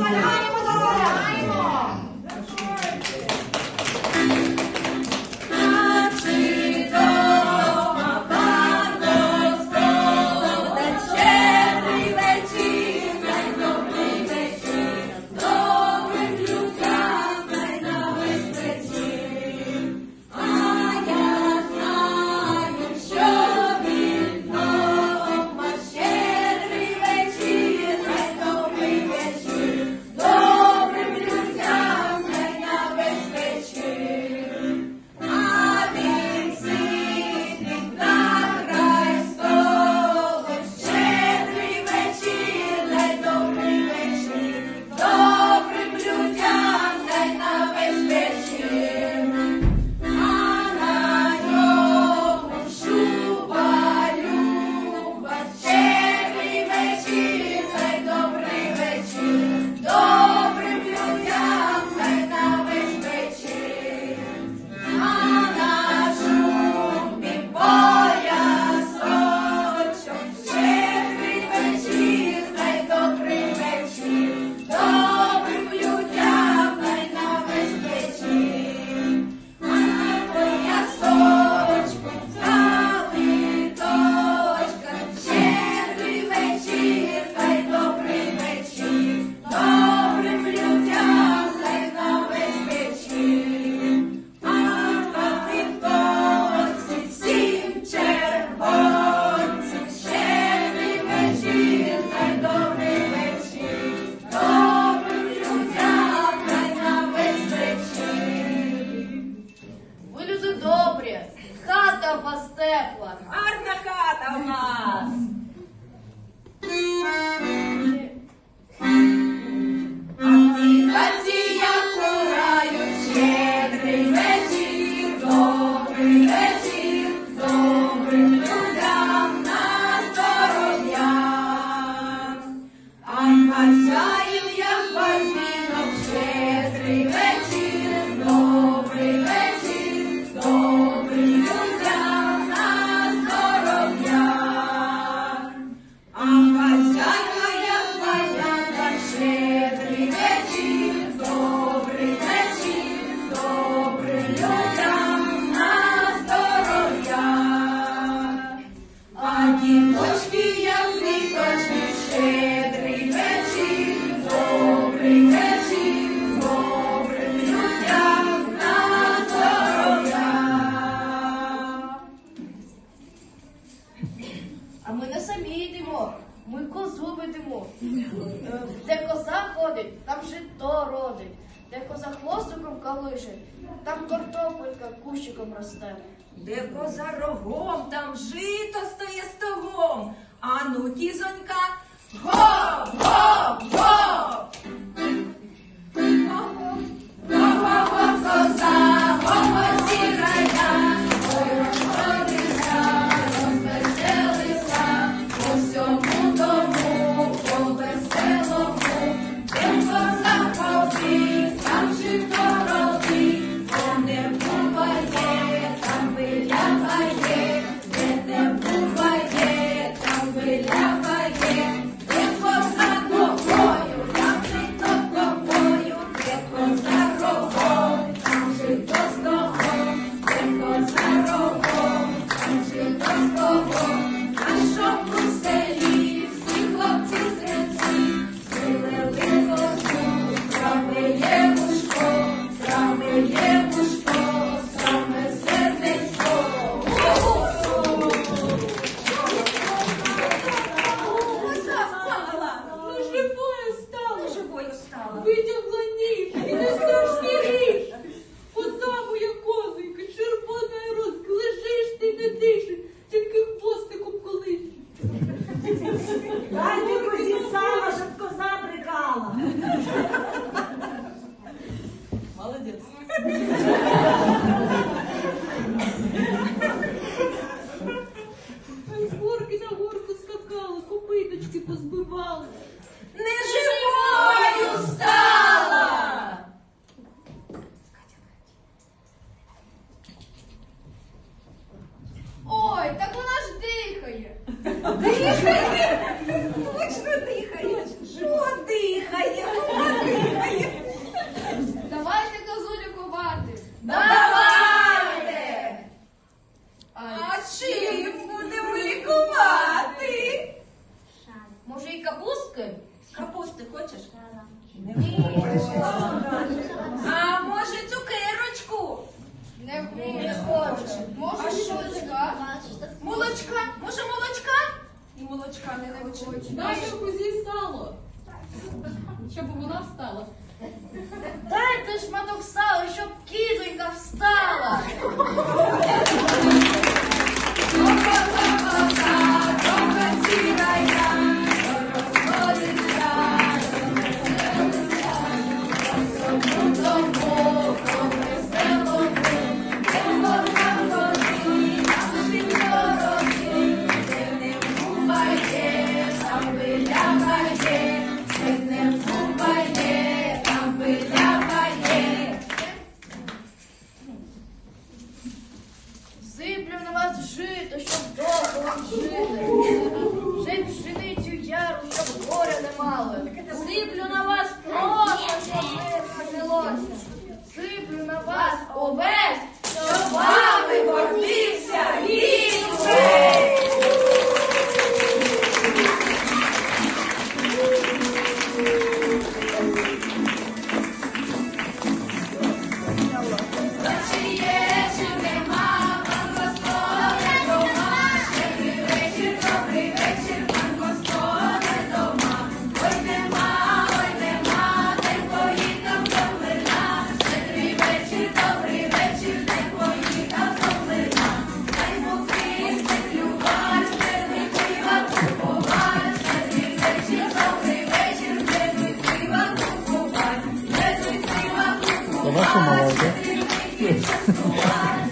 Bye. Yes. видимо. Е, де коза ходить, там жито родить, де коза хвостиком калише, там картопелька кущиком росте. Де коза рогом, там жито стає стогом. а ну кізонька, го! хочеш? Не хочеш. А може цукерочку? Не хочеш. Може молочка? Молочка? Може молочка? І молочка не хочеш. Дай кузі сало. Щоб вона встала. Дайте шматок сала, щоб кізонька встала. Trabajo, Mavalda.